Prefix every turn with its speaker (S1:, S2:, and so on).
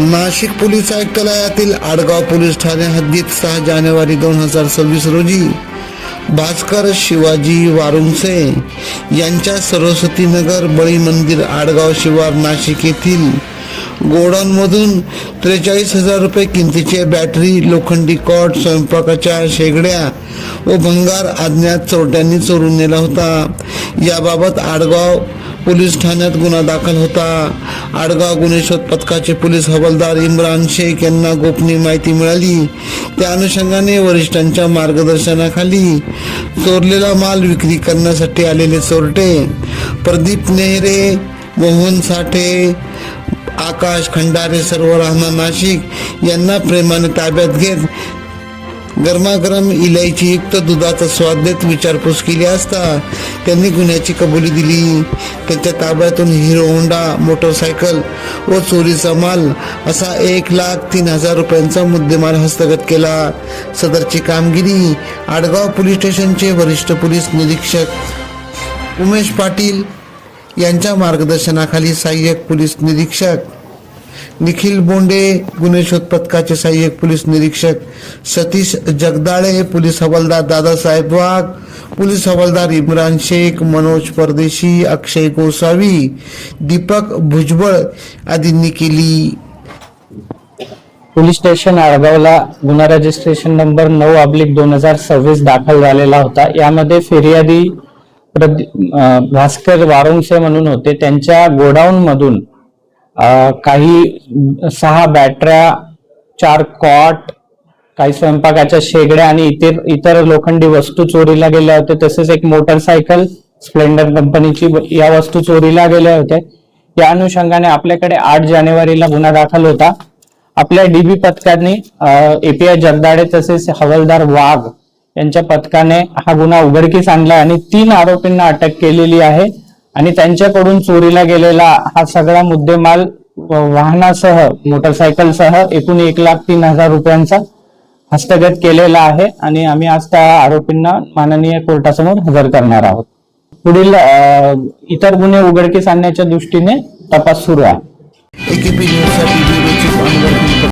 S1: Nashik police आयुक्तालयातील Adgaon police ठाणे हद्दीत सहा जानेवारी दोन हजार सव्वीस रोजी भास्कर शिवाजी वारुंसे यांच्या सरस्वती नगर बळी मंदिर आडगाव शिवार नाशिक येथील गोडाऊनमधून त्रेचाळीस हजार रुपये किमतीचे बॅटरी लोखंडी कॉट स्वयंपाकाच्या शेगड्या व भंगार आज्ञात चोरट्यांनी चोरून नेला होता. याबाबत आडगाव पोलीस ठाण्यात गुन्हा दाखल होता. आडगाव गुन्हे शोध पथकाचे पोलीस हवालदार इम्रान शेख यांना गोपनीय माहिती मिळाली. त्या अनुषंगाने वरिष्ठांच्या मार्गदर्शनाखाली चोरलेला माल विक्री करण्यासाठी आलेले चोरटे प्रदीप नेहरे मोहन साठे आकाश खंडारे सर्व राहणार नाशिक यांना प्रेमाने ताब्यात घेत गरमागरम इलायची युक्त दुधाचा स्वाद देत विचारपूस केली असता त्यांनी गुन्ह्याची कबुली दिली. त्यांच्या ताब्यातून हिरो होंडा मोटरसायकल व चोरीचा माल असा एक लाख तीन हजार रुपयांचा मुद्देमाल हस्तगत केला. सदरची कामगिरी आडगाव पोलीस स्टेशनचे वरिष्ठ पोलीस निरीक्षक उमेश पाटील यांच्या मार्गदर्शनाखाली सहाय्यक पोलीस निरीक्षक निखिल बोंडे गुन्हे शोध पथकाचे सहाय्यक पोलीस निरीक्षक सतीश जगदाळे पोलीस हवालदार दादासाहेब वाघ पोलीस हवालदार इम्रान शेख मनोज परदेशी अक्षय गोसावी दीपक भुजबळ आदींनी केली
S2: पोलीस स्टेशन आळगावला गुन्हा रजिस्ट्रेशन नंबर नऊ अब्लिक दोन हजार सव्वीस दाखल झालेला होता. यामध्ये फिर्यादी भास्कर वारुंसे म्हणून होते. त्यांच्या गोडाऊन मधून काही सहा बॅटऱ्या चार कॉट काही स्वयंपाकाच्या शेगड्या आणि इतर इतर लोखंडी वस्तू चोरीला गेल्या होत्या. तसेच एक मोटरसायकल स्प्लेंडर कंपनीची या वस्तू चोरीला गेल्या होत्या. या अनुषंगाने आपल्याकडे आठ जानेवारीला गुन्हा दाखल होता. आपल्या डीबी पथकाने एपीआय जगदाडे तसेच हवालदार वाघ यांच्या पथकाने हा गुन्हा उघडकीस आणला आणि तीन आरोपींना अटक केलेली आहे. आणि त्यांच्याकडून चोरीला गेलेला हा सगळा मुद्देमाल वाहनासह मोटरसायकलसह एकूण एक लाख तीन हजार रुपयांचा हस्तगत केलेला आहे आणि आम्ही आज त्या आरोपींना माननीय कोर्टासमोर हजर करणार आहोत. पुढील इतर गुन्हे उघडकीस आणण्याच्या दृष्टीने तपास सुरू आहे.